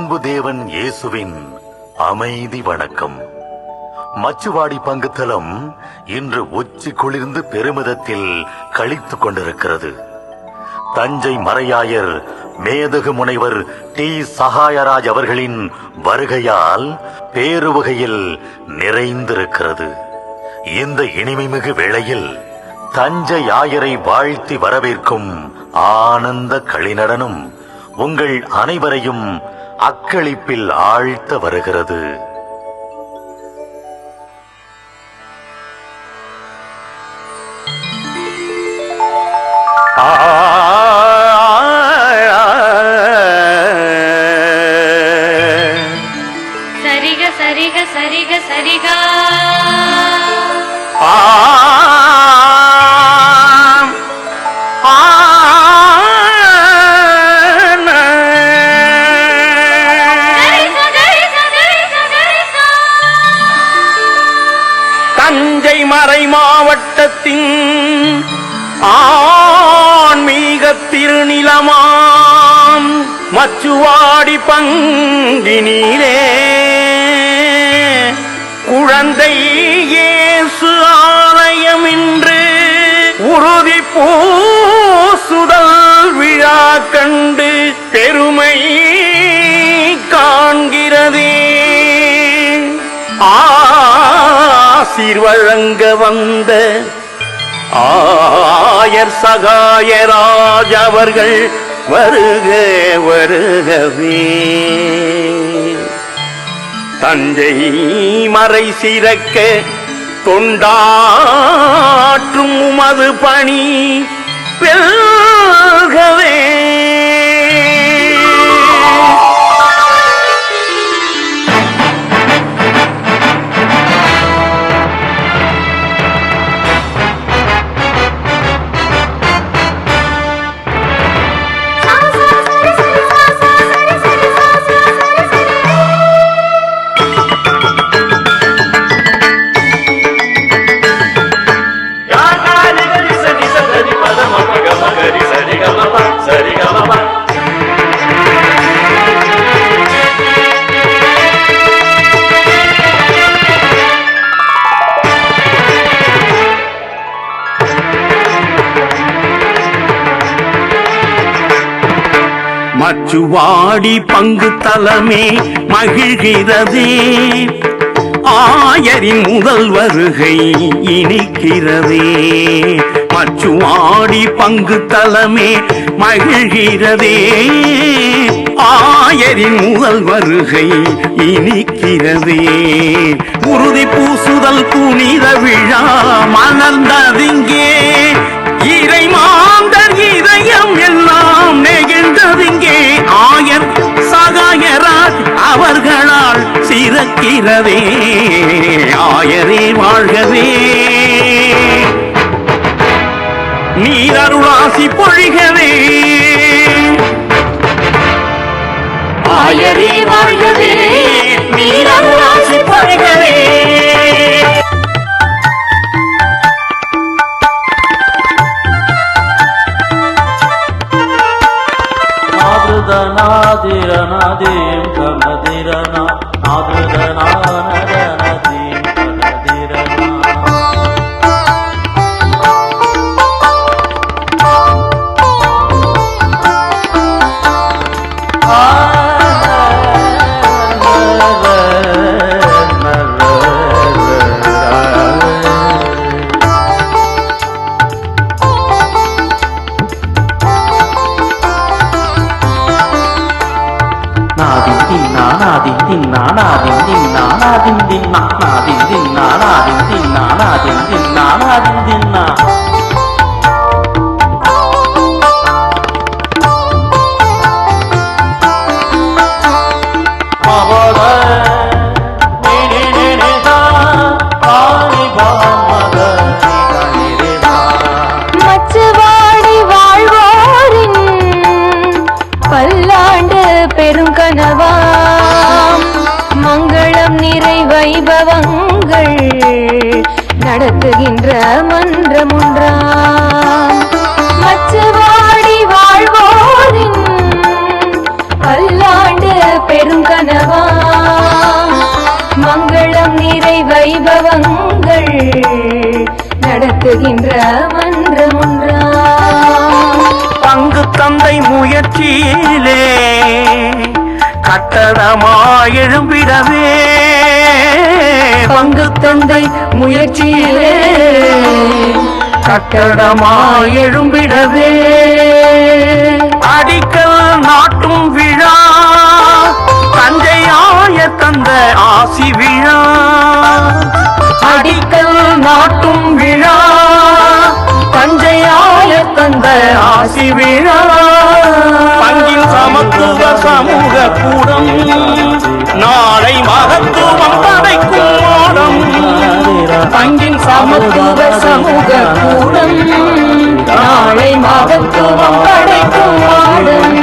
அன்பு தேவன் இயேசுவின் அமைதி வணக்கம். மச்சுவாடி பங்குத்தலம் இன்று உச்சி குளிர்ந்து பெருமிதத்தில் கழித்துக் கொண்டிருக்கிறது. தஞ்சை மறையாயர் மேதகு முனைவர் டி. சகாயராஜ் அவர்களின் வருகையால் பேருவகையில் நிறைந்திருக்கிறது. இந்த இனிமைமிகு வேளையில் தஞ்சை ஆயரை வாழ்த்தி வரவேற்கும் ஆனந்த களிநடனும் உங்கள் அனைவரையும் அக்களிப்பில் ஆழ்த்த வருகிறது சரிக சரிக சரிக சரிகா திருநிலமாம் மச்சுவாடி பங்கினிலே குழந்தை இயேசு ஆலயம் இன்று உறுதி பூசுதல் விழா கண்டு பெருமை காண்கிறதே ஆசிர்வழங்க வந்த ஆயர் சகாயராஜ் அவர்கள் வருக வருகவே தஞ்சை மறை சிறக்க தொண்டாற்றும் உமது பணி வெல்கவே. மச்சுவாடி பங்கு தலமே மகிழ்கிறதே. ஆயரின் முதல் வருகை இனிக்கிறதே. மச்சுவாடி பங்கு தலமே மகிழ்கிறதே. ஆயரின் முதல் வருகை இனிக்கிறதே. உறுதி பூசுதல் புனித விழா மலர்ந்ததிங்கே பிறக்கிறதே ஆயரே வாழ்கவே. நீரருளாசி பொழிகவே. ஆயரே దిన్ నానా దిన్ దిన్ నానా దిన్ దిన్ నానా దిన్ దిన్ నానా దిన్ దిన్ నానా దిన్ దిన్ నానా దిన్ దిన్ నా வைபவங்கள் நடத்துகின்ற மன்றம் ஒன்றா பங்கு தந்தை முயற்சியிலே கட்டடமா எழும்பிடவே. பங்கு தந்தை முயற்சியிலே கட்டடமா எழும்பிடவே. அடிக்கல் நாட்டும் விழா தஞ்சையாய தந்த ஆசி விழா. அடிக்கல் நாட்டும் விழா. தஞ்சையாய தந்த ஆசி விழா. பங்கின் சமத்துவ சமூக கூடம். நாளை மகத்துவம் படைக்கும் ஓடம் பங்கின் சமத்துவ சமூக கூடம். நாளை மகத்துவம் படைக்கும் மாடம்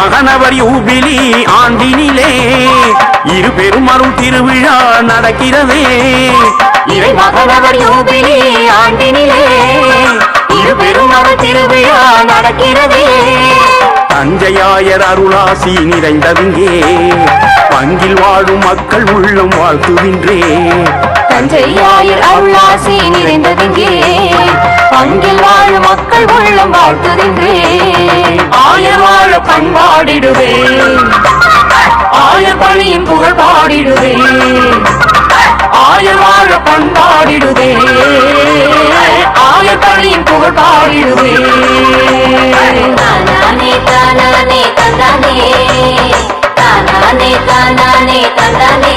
மகனவர் யூபிலி ஆண்டினிலே. இரு பெருமரும் திருவிழா நடக்கிறதே. இறை மகனவர் யூபிலி ஆண்டினிலே. இரு பெருமரும் திருவிழா நடக்கிறதே. தஞ்சையாயர் அருளாசி நிறைந்ததுங்கே. பங்கில் வாழும் மக்கள் உள்ளம் வாழ்த்துகின்றே. தஞ்சையாயர் அருளாசி நிறைந்ததுங்கே. பங்கில் வாழும் மக்கள் உள்ளம் வாழ்த்துதின்றே ஆயர் வாழ பண்பாடிடுவே ஆயர் பணியின் புகழ் பாடிடுவே ஆயர் வாழ பண்பாடிடுவே ஆயர் பணியின் புகழ் பாடிடுவே தானானே தானானே தந்தானே தானானே தானானே தந்தானே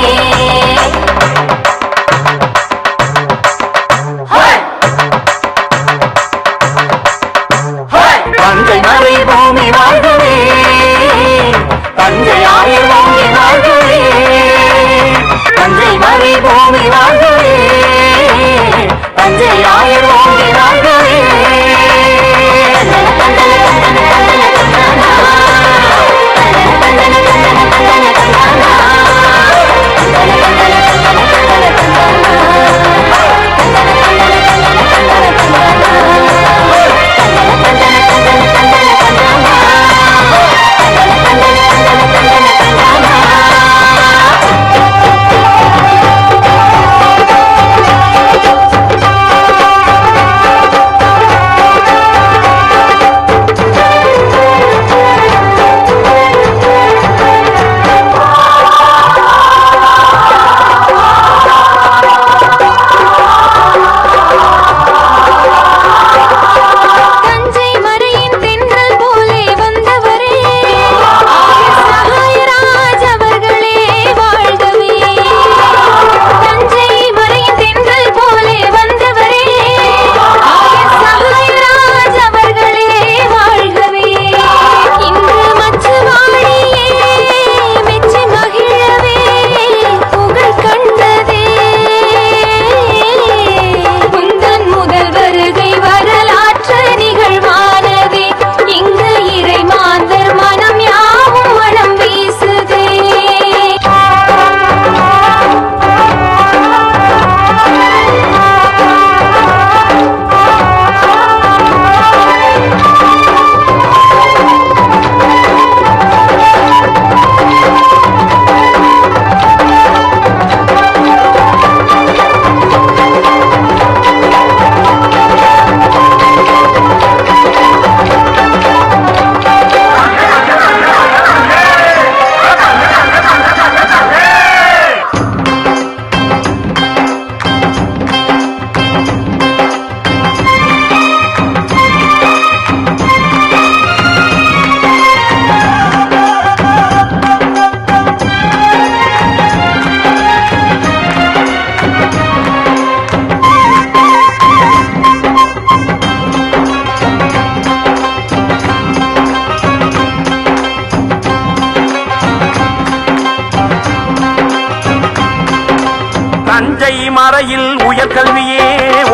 தஞ்சை மறையில் உயர்கல்வியே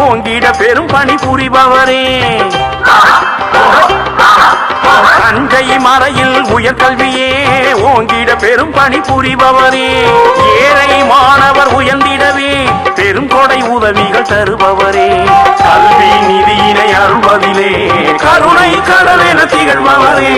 ஓங்கிட பெரும் பணி புரிபவரே. தஞ்சை மறையில் உயர்கல்வியே ஓங்கிட பெரும் பணி புரிபவரே. ஏழை மாணவர் உயர்ந்திடவே பெரும் கொடை உதவிகள் தருபவரே. கல்வி நிதியினை அருள்வதிலே கருணை கடலென திகழ்பவரே.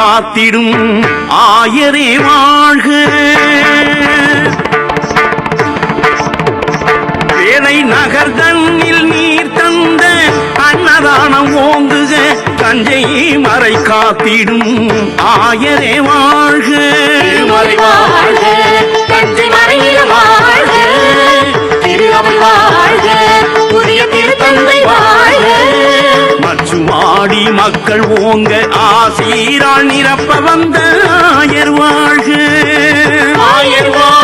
காத்திடும் ஆயரே வாழ்க. வேலை நகர் தன்னில் நீர் தந்த அன்னதானம் ஓங்குக தஞ்சை மறை காத்திடும் ஆயரே வாழ்க. தஞ்சை மறையில் வாழ்க. திரு அவை வாழ்க புதிய திருத்தந்தை வாழ்க. பாடி மக்கள் ஓங்க ஆசீரால் நிரப்ப வந்த ஆயர் வாழ்க. ஆயர் வாழ்க.